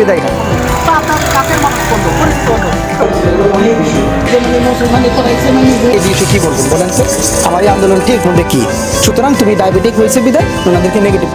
কিছুই দেয় না কি বলব বলেন তো? আমার এই আন্দোলনটি এখন কি? সুতরাং তুমি ডায়াবেটিক হয়েছে বিদায়, ওনাদেরকে নেগেটিভ